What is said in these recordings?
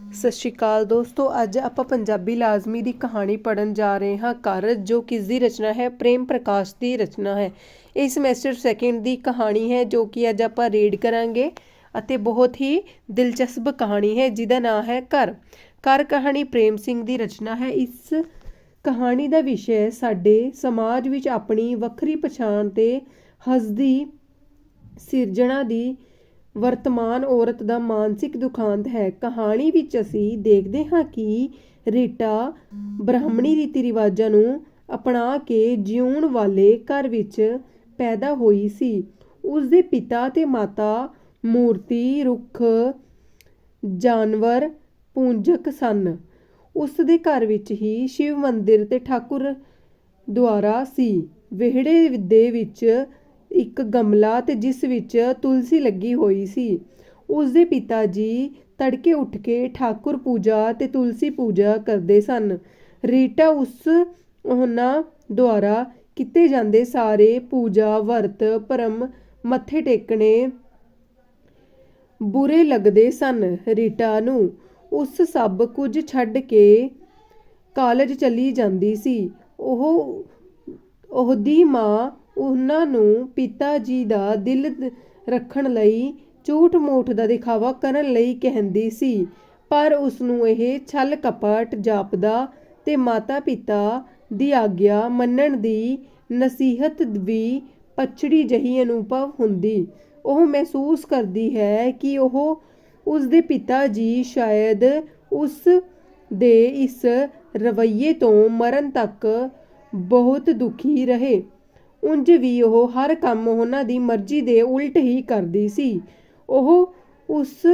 ਸਤਿ ਸ਼੍ਰੀ ਅਕਾਲ ਦੋਸਤੋ, ਅੱਜ ਆਪਾਂ ਪੰਜਾਬੀ ਲਾਜ਼ਮੀ ਦੀ ਕਹਾਣੀ ਪੜਨ ਜਾ ਰਹੇ ਹਾਂ ਘਰ, ਜੋ ਕਿਸ ਦੀ ਰਚਨਾ ਹੈ, ਪ੍ਰੇਮ ਪ੍ਰਕਾਸ਼ ਦੀ ਰਚਨਾ ਹੈ। ਇਹ ਸਮੈਸਟਰ ਸੈਕਿੰਡ ਦੀ ਕਹਾਣੀ ਹੈ, ਜੋ ਕਿ ਅੱਜ ਆਪਾਂ ਰੀਡ ਕਰਾਂਗੇ ਅਤੇ ਬਹੁਤ ਹੀ ਦਿਲਚਸਪ ਕਹਾਣੀ ਹੈ, ਜਿਹਦਾ ਨਾਮ ਹੈ ਘਰ। ਘਰ ਕਹਾਣੀ ਪ੍ਰੇਮ ਸਿੰਘ ਦੀ ਰਚਨਾ ਹੈ। ਇਸ ਕਹਾਣੀ ਦਾ ਵਿਸ਼ੇ ਸਾਡੇ ਸਮਾਜ ਵਿੱਚ ਆਪਣੀ ਵੱਖਰੀ ਪਛਾਣ ਤੇ ਹੱਸਦੀ ਸਿਰਜਣਾ ਦੀ ਵਰਤਮਾਨ ਔਰਤ ਦਾ ਮਾਨਸਿਕ ਦੁਖਾਂਤ ਹੈ। ਕਹਾਣੀ ਵਿੱਚ ਅਸੀਂ ਦੇਖਦੇ ਹਾਂ ਕਿ ਰੀਟਾ ਬ੍ਰਾਹਮਣੀ ਰੀਤੀ ਰਿਵਾਜਾਂ ਨੂੰ ਅਪਣਾ ਕੇ ਜਿਉਣ ਵਾਲੇ ਘਰ ਵਿੱਚ ਪੈਦਾ ਹੋਈ ਸੀ। ਉਸ ਦੇ ਪਿਤਾ ਤੇ ਮਾਤਾ ਮੂਰਤੀ, ਰੁੱਖ, ਜਾਨਵਰ, ਪੂੰਜਕ ਸਨ। ਉਸ ਦੇ ਘਰ ਵਿੱਚ ਹੀ ਸ਼ਿਵ ਮੰਦਿਰ ਤੇ ਠਾਕੁਰ ਦੁਆਰਾ ਸੀ। ਵਿਹੜੇ ਦੇ ਵਿੱਚ ਇੱਕ ਗਮਲਾ ਤੇ ਜਿਸ ਵਿੱਚ ਤੁਲਸੀ ਲੱਗੀ ਹੋਈ ਸੀ। ਉਸ ਦੇ ਪਿਤਾ ਜੀ ਤੜਕੇ ਉੱਠ ਕੇ ਠਾਕੁਰ ਪੂਜਾ ਤੇ ਤੁਲਸੀ ਪੂਜਾ ਕਰਦੇ ਸਨ। ਰੀਟਾ ਉਸ ਉਹਨਾਂ ਦੁਆਰਾ ਕੀਤੇ ਜਾਂਦੇ ਸਾਰੇ ਪੂਜਾ ਵਰਤ ਭਰਮ ਮੱਥੇ ਟੇਕਣੇ ਬੁਰੇ ਲੱਗਦੇ ਸਨ ਰੀਟਾ ਨੂੰ। ਉਸ ਸਭ ਕੁਝ ਛੱਡ ਕੇ ਕਾਲਜ ਚਲੀ ਜਾਂਦੀ ਸੀ। ਉਹ, ਉਹਦੀ ਮਾਂ ਉਹਨਾਂ ਨੂੰ ਪਿਤਾ ਜੀ ਦਾ ਦਿਲ ਰੱਖਣ ਲਈ ਝੂਠ ਮੂਠ ਦਾ ਦਿਖਾਵਾ ਕਰਨ ਲਈ ਕਹਿੰਦੀ ਸੀ। ਪਰ ਉਸਨੂੰ ਇਹ ਛਲ ਕਪਟ ਜਾਪਦਾ ਤੇ ਮਾਤਾ ਪਿਤਾ ਦੀ ਆਗਿਆ ਮੰਨਣ ਦੀ ਨਸੀਹਤ ਵੀ ਪਛੜੀ ਜਿਹੀ ਅਨੁਭਵ ਹੁੰਦੀ। ਉਹ ਮਹਿਸੂਸ ਕਰਦੀ ਹੈ ਕਿ ਉਹ ਉਸਦੇ ਪਿਤਾ ਜੀ ਸ਼ਾਇਦ ਉਸ ਦੇ ਇਸ ਰਵੱਈਏ ਤੋਂ ਮਰਨ ਤੱਕ ਬਹੁਤ ਦੁਖੀ ਰਹੇ। ਉਂਝ ਵੀ ਉਹ ਹਰ ਕੰਮ ਉਹਨਾਂ ਦੀ ਮਰਜ਼ੀ ਦੇ ਉਲਟ ਹੀ ਕਰਦੀ ਸੀ। ਉਹ ਉਸ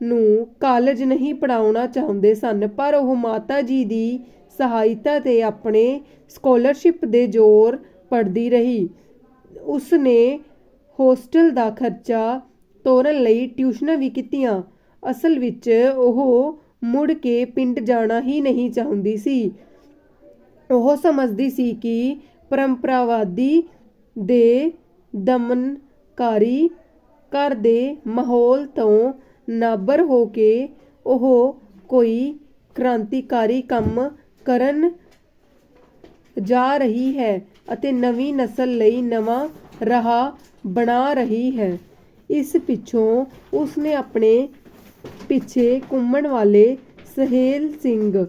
ਨੂੰ ਕਾਲਜ ਨਹੀਂ ਪੜਾਉਣਾ ਚਾਹੁੰਦੇ ਸਨ, ਪਰ ਉਹ ਮਾਤਾ ਜੀ ਦੀ ਸਹਾਇਤਾ ਤੇ ਆਪਣੇ ਸਕਾਲਰਸ਼ਿਪ ਦੇ ਜ਼ੋਰ ਪੜਦੀ ਰਹੀ। ਉਸ ਨੇ ਹੋਸਟਲ ਦਾ ਖਰਚਾ ਤੋਰਨ ਲਈ ਟਿਊਸ਼ਨਾਂ ਵੀ ਕੀਤੀਆਂ। ਅਸਲ ਵਿੱਚ ਉਹ ਮੁੜ ਕੇ ਪਿੰਡ ਜਾਣਾ ਹੀ ਨਹੀਂ ਚਾਹੁੰਦੀ ਸੀ। ਉਹ ਸਮਝਦੀ ਸੀ ਕਿ ਪਰੰਪਰਾਵਾਦੀ ਦੇ ਦਮਨਕਾਰੀ ਘਰ ਦੇ ਮਾਹੌਲ ਤੋਂ ਨਾਬਰ ਹੋ ਕੇ ਉਹ ਕੋਈ ਕ੍ਰਾਂਤੀਕਾਰੀ ਕੰਮ ਕਰਨ ਜਾ ਰਹੀ ਹੈ ਅਤੇ ਨਵੀਂ ਨਸਲ ਲਈ ਨਵਾਂ ਰਾਹ ਬਣਾ ਰਹੀ ਹੈ। ਇਸ ਪਿੱਛੋਂ ਉਸਨੇ ਆਪਣੇ ਪਿੱਛੇ ਘੁੰਮਣ ਵਾਲੇ ਸਹੇਲ ਸਿੰਘ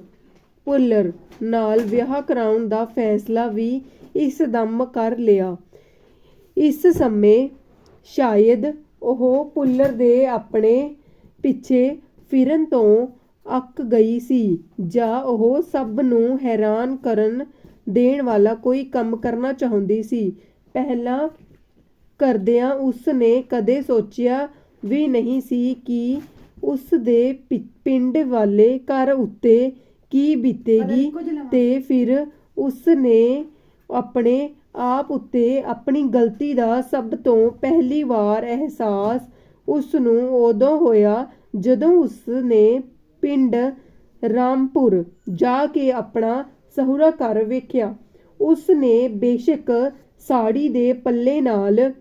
ਭੁੱਲਰ ਨਾਲ ਵਿਆਹ ਕਰਾਉਣ ਦਾ ਫੈਸਲਾ ਵੀ ਇਸ ਦਮ ਕਰ ਲਿਆ। ਇਸ ਸਮੇਂ ਸ਼ਾਇਦ ਉਹ ਭੁੱਲਰ ਦੇ ਆਪਣੇ ਪਿੱਛੇ ਫਿਰਨ ਤੋਂ ਅੱਕ ਗਈ ਸੀ ਜਾਂ ਉਹ ਸਭ ਨੂੰ ਹੈਰਾਨ ਕਰਨ ਦੇਣ ਵਾਲਾ ਕੋਈ ਕੰਮ ਕਰਨਾ ਚਾਹੁੰਦੀ ਸੀ। ਪਹਿਲਾਂ ਕਰਦਿਆਂ ਉਸ ਨੇ ਕਦੇ ਸੋਚਿਆ ਵੀ ਨਹੀਂ ਸੀ ਕਿ ਉਸ ਦੇ ਪਿੰਡ ਵਾਲੇ ਘਰ ਉੱਤੇ ਕੀ ਬੀਤੇਗੀ ਤੇ ਫਿਰ ਉਸ ਨੇ ਆਪਣੇ ਆਪ ਉੱਤੇ ਆਪਣੀ ਗਲਤੀ ਦਾ ਸਭ ਤੋਂ ਪਹਿਲੀ ਵਾਰ ਅਹਿਸਾਸ ਉਸ ਨੂੰ ਉਦੋਂ ਹੋਇਆ ਜਦੋਂ ਉਸ ਨੇ ਪਿੰਡ ਰਾਮਪੁਰ ਜਾ ਕੇ ਆਪਣਾ ਸਹੁਰਾ ਘਰ ਵੇਖਿਆ। ਉਸ ਨੇ ਬੇਸ਼ੱਕ ਸਾੜੀ ਦੇ ਪੱਲੇ ਨਾਲ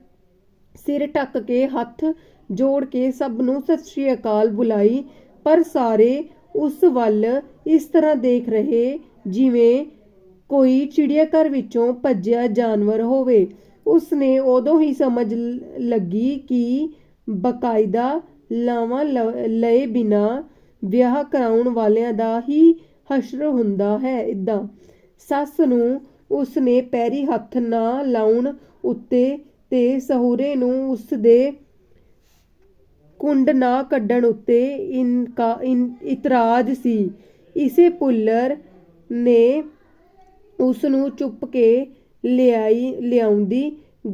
ਸਿਰ ਢੱਕ ਕੇ ਹੱਥ ਜੋੜ ਕੇ ਸਭ ਨੂੰ ਸਤਿ ਸ਼੍ਰੀ ਅਕਾਲ ਬੁਲਾਈ ਪਰ ਸਾਰੇ ਉਸ ਵੱਲ ਇਸ ਤਰ੍ਹਾਂ ਦੇਖ ਰਹੇ ਜਿਵੇਂ ਕੋਈ ਚਿੜੀਆਘਰ ਵਿੱਚੋਂ ਭੱਜਿਆ ਜਾਨਵਰ ਹੋਵੇ। ਉਸ ਨੇ ਉਦੋਂ ਹੀ ਸਮਝ ਲੱਗੀ ਕਿ ਬਕਾਇਦਾ ਲਾਵਾਂ ਲਏ ਬਿਨਾ ਵਿਆਹ ਕਰਾਉਣ ਵਾਲਿਆਂ ਦਾ ਹੀ ਹਸ਼ਰ ਹੁੰਦਾ ਹੈ। ਇਦਾਂ ਸੱਸ ਨੂੰ ਉਸ ਨੇ ਪੈਰੀ ਹੱਥ ਨਾ ਲਾਉਣ ਉੱਤੇ ਤੇ ਸਹੁਰੇ ਨੂੰ ਉਸ ਦੇ ਕੁੰਡ ਨਾ ਕੱਢਣ ਉੱਤੇ ਇਨਕਾ ਇਤਰਾਜ਼ ਸੀ। ਇਸੇ ਭੁੱਲਰ ਨੇ ਉਸ ਨੂੰ ਚੁੱਪ ਕੇ ਲਿਆਈ, ਲਿਆਉਂਦੀ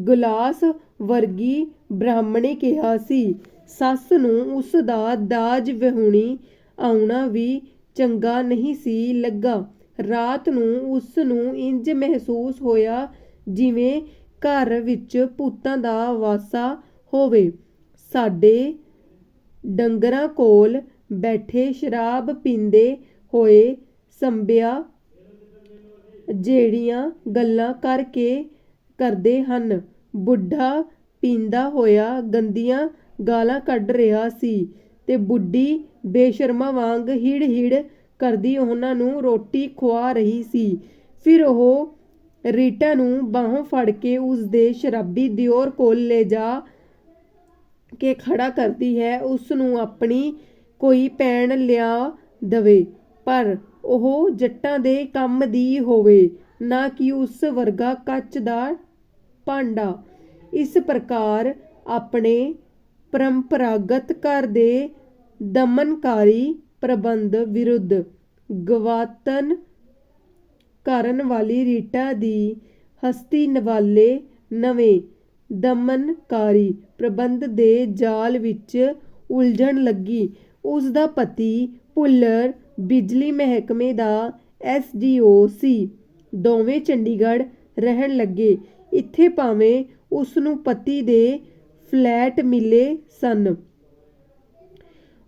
ਗਲਾਸ ਵਰਗੀ ਬ੍ਰਾਹਮਣੀ ਕਿਹਾ ਸੀ। ਸੱਸ ਨੂੰ ਉਸ ਦਾ ਦਾਜ ਵਿਹੂਣੀ ਆਉਣਾ ਵੀ ਚੰਗਾ ਨਹੀਂ ਸੀ ਲੱਗਾ। ਰਾਤ ਨੂੰ ਉਸ ਨੂੰ ਇੰਜ ਮਹਿਸੂਸ ਹੋਇਆ ਜਿਵੇਂ ਘਰ ਵਿੱਚ ਭੂਤਾਂ ਦਾ ਵਾਸਾ ਹੋਵੇ। ਸਾਡੇ ਡੰਗਰਾਂ ਕੋਲ ਬੈਠੇ ਸ਼ਰਾਬ ਪੀਂਦੇ ਹੋਏ ਸੰਭਿਆ ਜਿਹੜੀਆਂ ਗੱਲਾਂ ਕਰਕੇ ਕਰਦੇ ਹਨ। ਬੁੱਢਾ ਪੀਂਦਾ ਹੋਇਆ ਗੰਦੀਆਂ ਗਾਲਾਂ ਕੱਢ ਰਿਹਾ ਸੀ ਤੇ ਬੁੱਢੀ ਬੇਸ਼ਰਮਾ ਵਾਂਗ ਹਿੜ ਹਿੜ ਕਰਦੀ ਉਹਨਾਂ ਨੂੰ ਰੋਟੀ ਖਵਾ ਰਹੀ ਸੀ। ਫਿਰ ਉਹ ਰੀਟਾ ਨੂੰ ਬਾਹੋਂ ਫੜ ਕੇ ਉਸ ਦੇ ਸ਼ਰਾਬੀ ਦਿਓਰ ਕੋਲ ਲੈ ਜਾ ਕੇ ਖੜਾ ਕਰਦੀ ਹੈ। ਉਸ ਨੂੰ ਆਪਣੀ ਕੋਈ ਪੈਣ ਲਿਆ ਦਵੇ। ਪਰ ਉਹ ਜੱਟਾਂ ਦੇ ਕੰਮ ਦੀ ਹੋਵੇ, ਨਾ ਕਿ ਉਸ ਵਰਗਾ ਕੱਚ ਦਾ ਭਾਂਡਾ। ਇਸ ਪ੍ਰਕਾਰ ਆਪਣੇ ਪਰੰਪਰਾਗਤ ਘਰ ਦੇ ਦਮਨਕਾਰੀ ਪ੍ਰਬੰਧ ਵਿਰੁੱਧ ਗਵਾਤਨ ਕਰਨ ਵਾਲੀ ਰੀਟਾ ਦੀ ਹਸਤੀ ਨਵਾਲੇ ਨਵੇਂ ਦਮਨਕਾਰੀ ਪ੍ਰਬੰਧ ਦੇ ਜਾਲ ਵਿੱਚ ਉਲਝਣ ਲੱਗੀ। ਉਸ ਦਾ ਪਤੀ ਭੁੱਲਰ ਬਿਜਲੀ ਮਹਿਕਮੇ ਦਾ ਐਸਡੀਓ ਸੀ। ਦੋਵੇਂ ਚੰਡੀਗੜ੍ਹ ਰਹਿਣ ਲੱਗੇ। ਇੱਥੇ ਭਾਵੇਂ ਉਸ ਨੂੰ ਪਤੀ ਦੇ ਫਲੈਟ ਮਿਲੇ ਸਨ।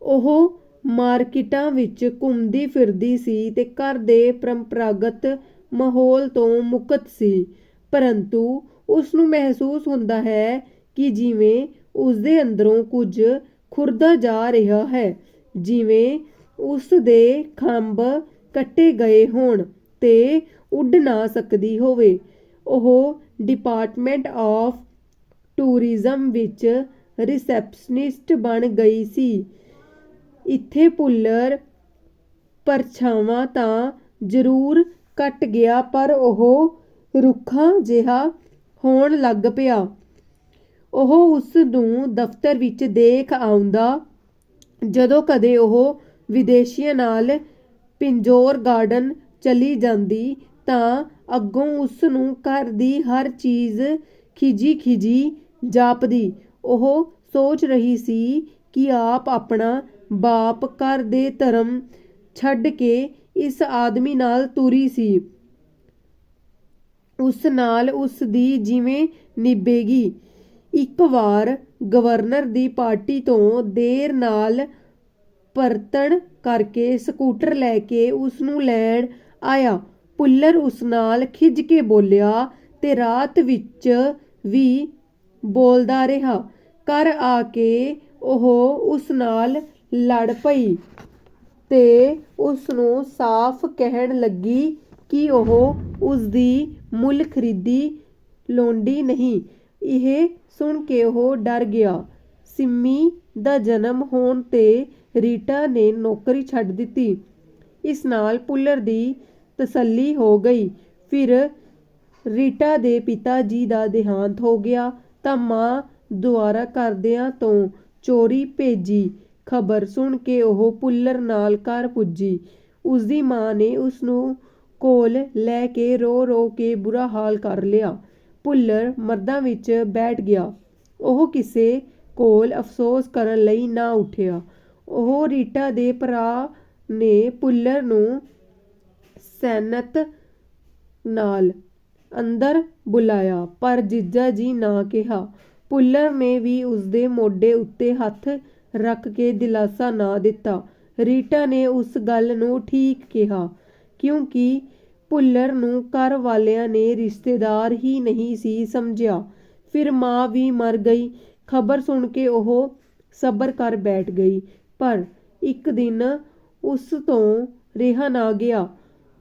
ਉਹ ਮਾਰਕੀਟਾਂ ਵਿੱਚ ਘੁੰਮਦੀ ਫਿਰਦੀ ਸੀ ਤੇ ਘਰ ਦੇ ਪਰੰਪਰਾਗਤ ਮਾਹੌਲ ਤੋਂ ਮੁਕਤ ਸੀ। ਪਰੰਤੂ ਉਸ ਨੂੰ ਮਹਿਸੂਸ ਹੁੰਦਾ ਹੈ ਕਿ ਜਿਵੇਂ ਉਸ ਦੇ ਅੰਦਰੋਂ ਕੁਝ ਖੁਰਦਾ ਜਾ ਰਿਹਾ ਹੈ। ਜਿਵੇਂ ਉਸ ਦੇ ਖੰਭ ਕੱਟੇ ਗਏ ਹੋਣ ਤੇ ਉੱਡ ਨਾ ਸਕਦੀ ਹੋਵੇ। ਉਹ ਡਿਪਾਰਟਮੈਂਟ ਆਫ ਟੂਰਿਜ਼ਮ ਵਿੱਚ ਰਿਸੈਪਸ਼ਨਿਸਟ ਬਣ ਗਈ ਸੀ। ਇੱਥੇ ਭੁੱਲਰ ਪਰਛਾਵਾਂ ਤਾਂ ਜ਼ਰੂਰ ਕੱਟ ਗਿਆ, ਪਰ ਉਹ ਰੁੱਖਾ ਜਿਹਾ ਹੋਣ ਲੱਗ ਪਿਆ। ਉਹ ਉਸ ਨੂੰ ਦਫ਼ਤਰ ਵਿੱਚ ਦੇਖ ਆਉਂਦਾ। ਜਦੋਂ ਕਦੇ ਉਹ ਵਿਦੇਸ਼ੀਆਂ ਨਾਲ ਪਿੰਜੋਰ ਗਾਰਡਨ ਚਲੀ ਜਾਂਦੀ, ਤਾਂ ਅੱਗੋਂ ਉਸ ਨੂੰ ਘਰ ਦੀ ਹਰ ਚੀਜ਼ ਖਿਝੀ ਖਿਝੀ ਜਾਪਦੀ। ਉਹ ਸੋਚ ਰਹੀ ਸੀ ਕਿ ਆਪ ਆਪਣਾ ਬਾਪ ਘਰ ਦੇ ਧਰਮ ਛੱਡ ਕੇ ਇਸ ਆਦਮੀ ਨਾਲ ਤੁਰੀ ਸੀ। ਉਸ ਨਾਲ ਉਸ ਦੀ ਜਿਵੇਂ ਨਿਭੇਗੀ। ਇੱਕ ਵਾਰ ਗਵਰਨਰ ਦੀ ਪਾਰਟੀ ਤੋਂ ਦੇਰ ਨਾਲ ਪਰਤਣ ਕਰਕੇ ਸਕੂਟਰ ਲੈ ਕੇ ਉਸ ਨੂੰ ਲੈਣ ਆਇਆ। ਪੁੱਲਰ ਉਸ ਨਾਲ ਖਿਝ ਕੇ ਬੋਲਿਆ ਤੇ ਰਾਤ ਵਿੱਚ ਵੀ ਬੋਲਦਾ ਰਿਹਾ। ਘਰ ਆ ਕੇ ਉਹ ਉਸ ਨਾਲ ਲੜ ਪਈ ਤੇ ਉਸ ਨੂੰ ਸਾਫ਼ ਕਹਿਣ ਲੱਗੀ ਕਿ ਉਹ ਉਸ ਦੀ ਮੁੱਲ ਖਰੀਦੀ ਲੋਂਡੀ ਨਹੀਂ। ਇਹ ਸੁਣ ਕੇ ਉਹ ਡਰ ਗਿਆ। ਸਿੰਮੀ ਦਾ ਜਨਮ ਹੋਣ ਤੇ ਰੀਟਾ ਨੇ ਨੌਕਰੀ ਛੱਡ ਦਿੱਤੀ। ਇਸ ਨਾਲ ਪੁੱਲਰ ਦੀ ਤਸੱਲੀ ਹੋ ਗਈ। ਫਿਰ ਰੀਟਾ ਦੇ ਪਿਤਾ ਜੀ ਦਾ ਦੇਹਾਂਤ ਹੋ ਗਿਆ ਤਾਂ ਮਾਂ ਦੁਆਰਾ ਕਰਦਿਆਂ ਤੋਂ ਚੋਰੀ ਭੇਜੀ। ਖਬਰ ਸੁਣ ਕੇ ਉਹ ਪੁੱਲਰ ਨਾਲ ਘਰ ਪੁੱਜੀ। ਉਸਦੀ ਮਾਂ ਨੇ ਉਸ ਨੂੰ ਕੋਲ ਲੈ ਕੇ ਰੋ ਰੋ ਕੇ ਬੁਰਾ ਹਾਲ ਕਰ ਲਿਆ। ਪੁੱਲਰ ਮਰਦਾਂ ਵਿੱਚ ਬੈਠ ਗਿਆ। ਉਹ ਕਿਸੇ ਕੋਲ ਅਫਸੋਸ ਕਰਨ ਲਈ ਨਾ ਉੱਠਿਆ। ਉਹ ਰੀਟਾ ਦੇ ਭਰਾ ਨੇ ਭੁੱਲਰ ਨੂੰ ਸੈਨਤ ਨਾਲ ਅੰਦਰ ਬੁਲਾਇਆ, ਪਰ ਜੀਜਾ ਜੀ ਨਾ ਕਿਹਾ। ਭੁੱਲਰ ਨੇ ਵੀ ਉਸ ਮੋਢੇ ਉੱਤੇ ਹੱਥ ਰੱਖ ਕੇ ਦਿਲਾਸਾ ਨਾ ਦਿੱਤਾ। ਰੀਟਾ ਨੇ ਉਸ ਗੱਲ ਨੂੰ ਠੀਕ ਕਿਹਾ, ਕਿਉਂਕਿ ਭੁੱਲਰ ਨੂੰ ਘਰ ਵਾਲਿਆਂ ਨੇ ਰਿਸ਼ਤੇਦਾਰ ਹੀ ਨਹੀਂ ਸੀ ਸਮਝਿਆ। ਫਿਰ ਮਾਂ ਵੀ ਮਰ ਗਈ। ਖਬਰ ਸੁਣ ਕੇ ਉਹ ਸਬਰ ਕਰ ਬੈਠ ਗਈ। ਪਰ ਇੱਕ ਦਿਨ ਉਸ ਤੋਂ ਰਿਹਾ ਨਾ ਗਿਆ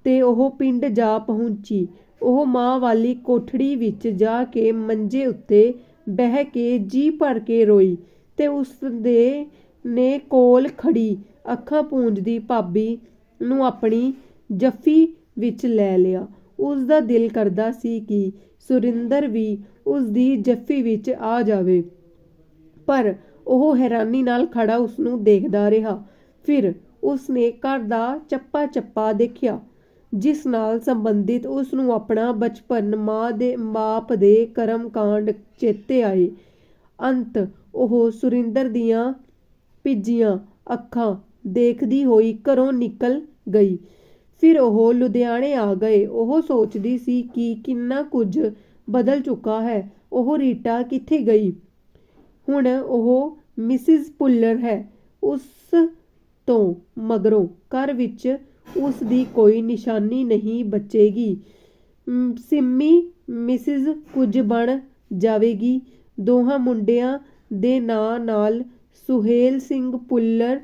ਤੇ ਉਹ ਪਿੰਡ ਜਾ ਪਹੁੰਚੀ। ਉਹ ਮਾਂ ਵਾਲੀ ਕੋਠੜੀ ਵਿੱਚ ਜਾ ਕੇ ਮੰਜੇ ਉੱਤੇ ਬਹਿ ਕੇ ਜੀ ਭਰ ਕੇ ਰੋਈ ਤੇ ਉਸਦੇ ਨੇ ਕੋਲ ਖੜੀ ਅੱਖਾਂ ਪੂੰਝਦੀ ਭਾਬੀ ਨੂੰ ਆਪਣੀ ਜੱਫੀ ਵਿੱਚ ਲੈ ਲਿਆ। ਉਸਦਾ ਦਿਲ ਕਰਦਾ ਸੀ ਕਿ ਸੁਰਿੰਦਰ ਵੀ ਉਸਦੀ ਜੱਫੀ ਵਿੱਚ ਆ ਜਾਵੇ। ਪਰ ਉਹ ਹੈਰਾਨੀ ਨਾਲ ਖੜਾ ਉਸ ਨੂੰ ਦੇਖਦਾ ਰਿਹਾ। ਫਿਰ ਉਸ ਨੇ ਘਰ ਦਾ ਚੱਪਾ ਚੱਪਾ ਦੇਖਿਆ, ਜਿਸ ਨਾਲ ਸੰਬੰਧਿਤ ਉਸ ਨੂੰ ਆਪਣਾ ਬਚਪਨ ਮਾਂ ਦੇ, ਮਾਪ ਦੇ ਕਰਮ ਕਾਂਡ ਚੇਤੇ ਆਏ। ਅੰਤ ਉਹ ਸੁਰਿੰਦਰ ਦੀਆਂ ਭਿੱਜੀਆਂ ਅੱਖਾਂ ਦੇਖਦੀ ਹੋਈ ਘਰੋਂ ਨਿਕਲ ਗਈ। ਫਿਰ ਉਹ ਲੁਧਿਆਣੇ ਆ ਗਏ। ਉਹ ਸੋਚਦੀ ਸੀ ਕਿ ਕਿੰਨਾ ਕੁਝ ਬਦਲ ਚੁੱਕਾ ਹੈ। ਉਹ ਰੀਟਾ ਕਿੱਥੇ ਗਈ? ਹੁਣ ਉਹ ਮਿਸਿਜ਼ ਭੁੱਲਰ ਹੈ। ਉਸ ਤੋਂ ਮਗਰੋਂ ਘਰ ਵਿੱਚ ਉਸ ਦੀ ਕੋਈ ਨਿਸ਼ਾਨੀ ਨਹੀਂ ਬਚੇਗੀ। ਸਿੰਮੀ ਮਿਸਿਜ਼ ਕੁਝ ਬਣ ਜਾਵੇਗੀ। ਦੋਹਾਂ ਮੁੰਡਿਆਂ ਦੇ ਨਾਂ ਨਾਲ ਸੁਹੇਲ ਸਿੰਘ ਪੁੱਲਰ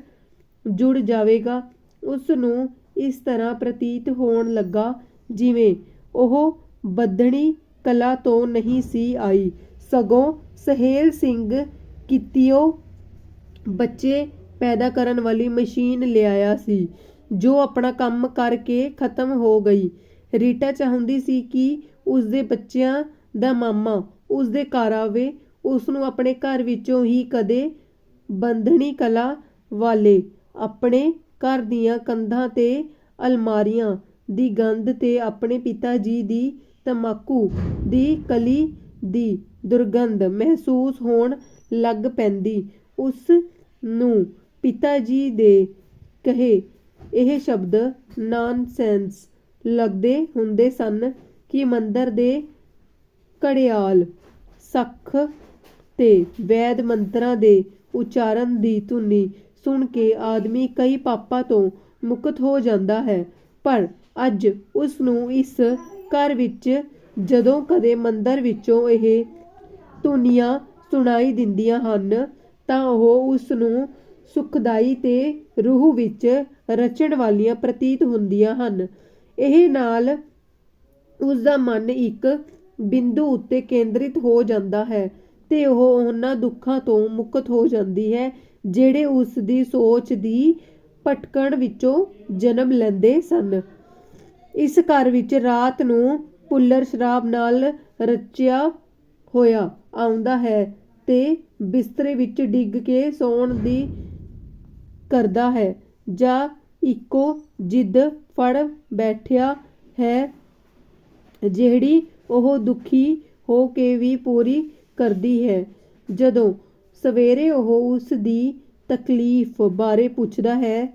ਜੁੜ ਜਾਵੇਗਾ। ਉਸ ਨੂੰ ਇਸ ਤਰ੍ਹਾਂ ਪ੍ਰਤੀਤ ਹੋਣ ਲੱਗਾ ਜਿਵੇਂ ਉਹ ਬੱਧਣੀ ਕਲਾ ਤੋਂ ਨਹੀਂ ਸੀ ਆਈ। ਸਗੋਂ ਸਹੇਲ ਸਿੰਘ ਕਿਤਿਓ ਬੱਚੇ ਪੈਦਾ ਕਰਨ ਵਾਲੀ ਮਸ਼ੀਨ ਲਿਆਇਆ ਸੀ, ਜੋ ਆਪਣਾ ਕੰਮ ਕਰਕੇ ਖਤਮ ਹੋ ਗਈ। ਰੀਟਾ ਚਾਹੁੰਦੀ ਸੀ ਕਿ ਉਸਦੇ ਬੱਚਿਆਂ ਦਾ ਮਾਮਾ ਉਸਦੇ ਘਰ ਆਵੇ ਉਸ ਨੂੰ ਆਪਣੇ ਘਰ ਵਿੱਚੋਂ ਹੀ ਕਦੇ ਬੰਧਣੀ ਕਲਾ ਵਾਲੇ ਆਪਣੇ ਘਰ ਦੀਆਂ ਕੰਧਾਂ ਤੇ ਅਲਮਾਰੀਆਂ ਦੀ ਗੰਧ ਤੇ ਆਪਣੇ ਪਿਤਾ ਜੀ ਦੀ ਤਮਾਕੂ ਦੀ ਕਲੀ ਦੀ ਦੁਰਗੰਧ ਮਹਿਸੂਸ ਹੋਣ ਲੱਗ ਪੈਂਦੀ। ਉਸ ਨੂੰ ਪਿਤਾ ਜੀ ਦੇ ਕਹੇ। ਇਹ ਸ਼ਬਦ ਨਾਨਸੈਂਸ ਲੱਗਦੇ ਹੁੰਦੇ ਸਨ ਕਿ ਮੰਦਰ ਦੇ ਘੜਿਆਲ, ਸੱਖ ਤੇ ਵੈਦ ਮੰਤਰਾਂ ਦੇ ਉਚਾਰਨ ਦੀ ਧੁਨੀ ਸੁਣ ਕੇ ਆਦਮੀ ਕਈ ਪਾਪਾਂ ਤੋਂ ਮੁਕਤ ਹੋ ਜਾਂਦਾ ਹੈ। ਪਰ ਅੱਜ ਉਸ ਨੂੰ ਇਸ ਘਰ ਵਿੱਚ, ਜਦੋਂ ਕਦੇ ਮੰਦਰ ਵਿੱਚੋਂ ਇਹ ਧੁਨੀਆਂ ਸੁਣਾਈ ਦਿੰਦੀਆਂ ਹਨ ਤਾਂ ਉਹ ਉਸ ਨੂੰ ਸੁਖਦਾਈ ਤੇ ਰੂਹ ਵਿੱਚ ਰਚਣ ਵਾਲੀਆਂ ਪ੍ਰਤੀਤ ਹੁੰਦੀਆਂ ਹਨ। ਇਹ ਨਾਲ ਉਸ ਦਾ ਮਨ ਇੱਕ ਬਿੰਦੂ ਉੱਤੇ ਕੇਂਦਰਿਤ ਹੋ ਜਾਂਦਾ ਹੈ ਤੇ ਉਹ ਉਹਨਾਂ ਦੁੱਖਾਂ ਤੋਂ ਮੁਕਤ ਹੋ ਜਾਂਦੀ ਹੈ, ਜਿਹੜੇ ਉਸ ਦੀ ਸੋਚ ਦੀ ਭਟਕਣ ਵਿੱਚੋਂ ਜਨਮ ਲੈਂਦੇ ਸਨ। ਇਸ ਘਰ ਵਿੱਚ ਰਾਤ ਨੂੰ ਪੁੱਲਰ ਸ਼ਰਾਬ ਨਾਲ ਰਚਿਆ ਹੋਇਆ ਆਉਂਦਾ ਹੈ। ਤੇ ਬਿਸਤਰੇ ਵਿੱਚ ਡਿੱਗ ਕੇ ਸੌਣ ਦੀ ਕਰਦਾ ਹੈ। ਜਾਂ ਇੱਕੋ ਜਿੱਦ ਫੜ ਬੈਠਿਆ ਹੈ, ਜਿਹੜੀ ਉਹ ਦੁਖੀ ਹੋ ਕੇ ਵੀ ਪੂਰੀ ਕਰਦੀ ਹੈ। ਜਦੋਂ ਸਵੇਰੇ ਉਹ ਉਸ ਦੀ ਤਕਲੀਫ ਬਾਰੇ ਪੁੱਛਦਾ ਹੈ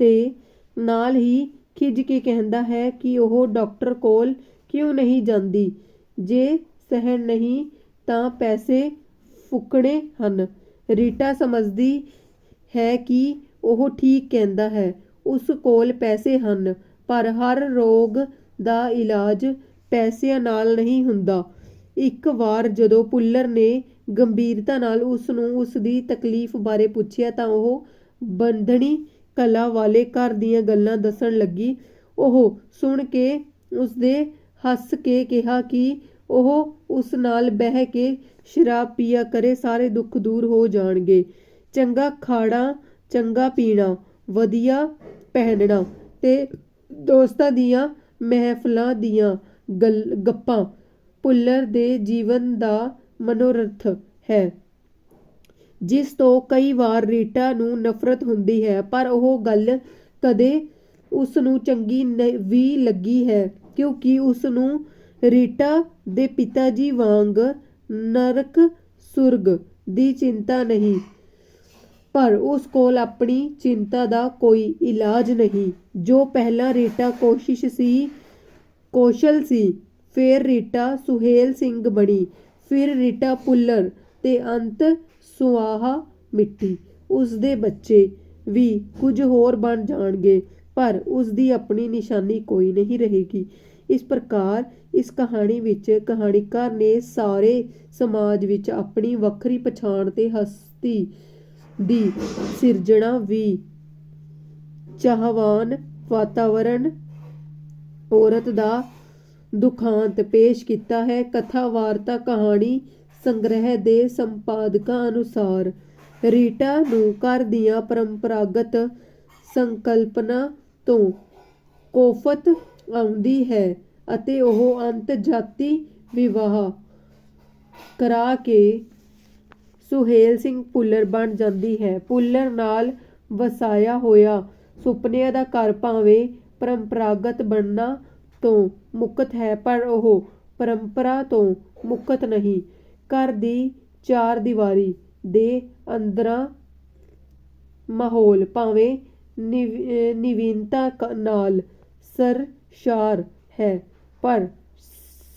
ਤੇ ਨਾਲ ਹੀ ਖਿੱਝ ਕੇ ਕਹਿੰਦਾ ਹੈ ਕਿ ਉਹ ਡਾਕਟਰ ਕੋਲ ਕਿਉਂ ਨਹੀਂ ਜਾਂਦੀ? ਜੇ ਸਹਿਣ ਨਹੀਂ ਤਾਂ ਪੈਸੇ ਫੁੱਕਣੇ ਹਨ। ਰੀਟਾ ਸਮਝਦੀ ਹੈ ਕਿ ਉਹ ਠੀਕ ਕਹਿੰਦਾ ਹੈ, ਉਸ ਕੋਲ ਪੈਸੇ ਹਨ, ਪਰ ਹਰ ਰੋਗ ਦਾ ਇਲਾਜ ਪੈਸਿਆਂ ਨਾਲ ਨਹੀਂ ਹੁੰਦਾ। ਇੱਕ ਵਾਰ ਜਦੋਂ ਪੁੱਲਰ ਨੇ ਗੰਭੀਰਤਾ ਨਾਲ ਉਸ ਨੂੰ ਉਸ ਦੀ ਤਕਲੀਫ ਬਾਰੇ ਪੁੱਛਿਆ ਤਾਂ ਉਹ ਬੰਧਣੀ ਕਲਾ ਵਾਲੇ ਘਰ ਦੀਆਂ ਗੱਲਾਂ ਦੱਸਣ ਲੱਗੀ। ਉਹ ਸੁਣ ਕੇ, ਉਸਦੇ ਹੱਸ ਕੇ ਕਿਹਾ ਕਿ ਉਹ ਉਸ ਨਾਲ ਬਹਿ ਕੇ ਸ਼ਰਾਬ ਪੀਆ ਕਰੇ, ਸਾਰੇ ਦੁੱਖ ਦੂਰ ਹੋ ਜਾਣਗੇ। ਚੰਗਾ ਖਾਣਾ, ਚੰਗਾ ਪੀਣਾ, ਵਧੀਆ ਪਹਿਨਣਾ ਤੇ ਦੋਸਤਾਂ ਦੀਆਂ ਮਹਿਫਲਾਂ ਦੀਆਂ ਗੱਪਾਂ ਪੁੱਲਰ ਦੇ ਜੀਵਨ ਦਾ ਮਨੋਰਥ ਹੈ। ਜਿਸ ਤੋਂ ਕਈ ਵਾਰ ਰੀਟਾ ਨੂੰ ਨਫ਼ਰਤ ਹੁੰਦੀ ਹੈ, ਪਰ ਉਹ ਗੱਲ ਕਦੇ ਉਸ ਨੂੰ ਚੰਗੀ ਵੀ ਲੱਗੀ ਹੈ, ਕਿਉਂਕਿ ਉਸ ਨੂੰ ਰੀਟਾ ਦੇ ਪਿਤਾ ਜੀ ਵਾਂਗ ਨਰਕ ਸੁਰਗ ਦੀ ਚਿੰਤਾ ਨਹੀਂ। ਪਰ ਉਸ ਕੋਲ ਆਪਣੀ ਚਿੰਤਾ ਦਾ ਕੋਈ ਇਲਾਜ ਨਹੀਂ। ਜੋ ਪਹਿਲਾਂ ਰੀਟਾ ਕੋਸ਼ਿਸ਼ ਸੀ, ਕੌਸ਼ਲ ਸੀ, ਫਿਰ ਰੀਟਾ ਸੁਹੇਲ ਸਿੰਘ ਬਣੀ। ਫਿਰ ਰੀਟਾ ਪੁੱਲਰ ਤੇ ਅੰਤ ਸੁਆਹਾ ਮਿੱਟੀ। ਉਸ ਦੇ ਬੱਚੇ ਵੀ ਕੁਝ ਹੋਰ ਬਣ ਜਾਣਗੇ, ਪਰ ਉਸ ਦੀ ਆਪਣੀ ਨਿਸ਼ਾਨੀ ਕੋਈ ਨਹੀਂ ਰਹੇਗੀ। ਇਸ ਪ੍ਰਕਾਰ ਇਸ ਕਹਾਣੀ ਵਿੱਚ ਕਹਾਣੀਕਾਰ ਨੇ ਸਾਰੇ ਸਮਾਜ ਵਿੱਚ ਆਪਣੀ ਵੱਖਰੀ ਪਛਾਣ ਤੇ ਹਸਤੀ ਦੀ ਸਿਰਜਣਾ ਵੀ ਚਾਹਵਾਨ ਵਾਤਾਵਰਣ ਔਰਤ ਦਾ ਦੁਖਾਂਤ ਪੇਸ਼ ਕੀਤਾ ਹੈ। ਕਥਾ ਵਾਰਤਾ ਕਹਾਣੀ ਸੰਗ੍ਰਹਿ ਦੇ ਸੰਪਾਦਕਾਂ ਅਨੁਸਾਰ ਰੀਟਾ ਨੂੰ ਘਰ ਦੀਆਂ ਪਰੰਪਰਾਗਤ ਸੰਕਲਪਨਾ ਤੋਂ ਕੋਫਤ ਆਉਂਦੀ ਹੈ। ਅਤੇ ਉਹ ਅੰਤ ਜਾਤੀ ਵਿਵਾਹ ਕਰਾ ਕੇ ਸੁਹੇਲ ਸਿੰਘ ਪੁੱਲਰ ਬਣ ਜਾਂਦੀ ਹੈ। ਪੁੱਲਰ ਨਾਲ ਵਸਾਇਆ ਹੋਇਆ ਸੁਪਨਿਆਂ ਦਾ ਘਰ ਭਾਵੇਂ ਪਰੰਪਰਾਗਤ ਬਣਨਾ ਤੋਂ ਮੁਕਤ ਹੈ, ਪਰ ਉਹ ਪਰੰਪਰਾ ਤੋਂ ਮੁਕਤ ਨਹੀਂ। ਘਰ ਦੀ ਚਾਰ ਦੀਵਾਰੀ ਦੇ ਅੰਦਰਾਂ ਮਾਹੌਲ ਭਾਵੇਂ ਨਿਵ- ਅਹ ਕ- ਨਾਲ ਸਰਸ਼ਾਰ ਹੈ। ਪਰ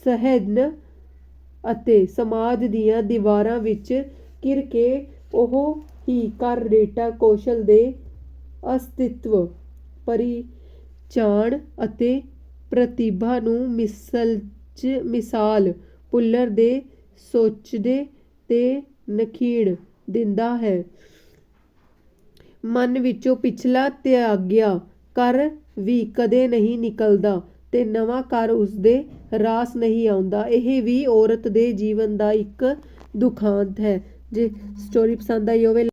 ਸਹਿਨ ਅਤੇ ਸਮਾਜ ਦੀਆਂ ਦੀਵਾਰਾਂ ਵਿੱਚ ਘਿਰ ਕੇ ਉਹ ਹੀ ਕਰ ਰੇਟਾ ਕੌਸ਼ਲ ਦੇ ਅਸਤਿਤਵ, ਪਰਿਚਾਣ ਅਤੇ ਪ੍ਰਤਿਭਾ ਨੂੰ ਮਿਸਲ ਮਿਸਾਲ, ਪੁੱਲਰ ਦੇ ਸੋਚਦੇ ਤੇ ਨਖੀਣ ਦਿੰਦਾ ਹੈ। ਮਨ ਵਿੱਚੋਂ ਪਿਛਲਾ ਤਿਆਗਿਆ ਕਰ ਵੀ ਕਦੇ ਨਹੀਂ ਨਿਕਲਦਾ। ਤੇ ਨਵਾਂ ਘਰ ਉਸਦੇ ਰਾਸ ਨਹੀਂ ਆਉਂਦਾ। ਇਹ ਵੀ ਔਰਤ ਦੇ ਜੀਵਨ ਦਾ ਇੱਕ ਦੁਖਾਂਤ ਹੈ। ਜੇ ਸਟੋਰੀ ਪਸੰਦ ਆਈ ਹੋਵੇ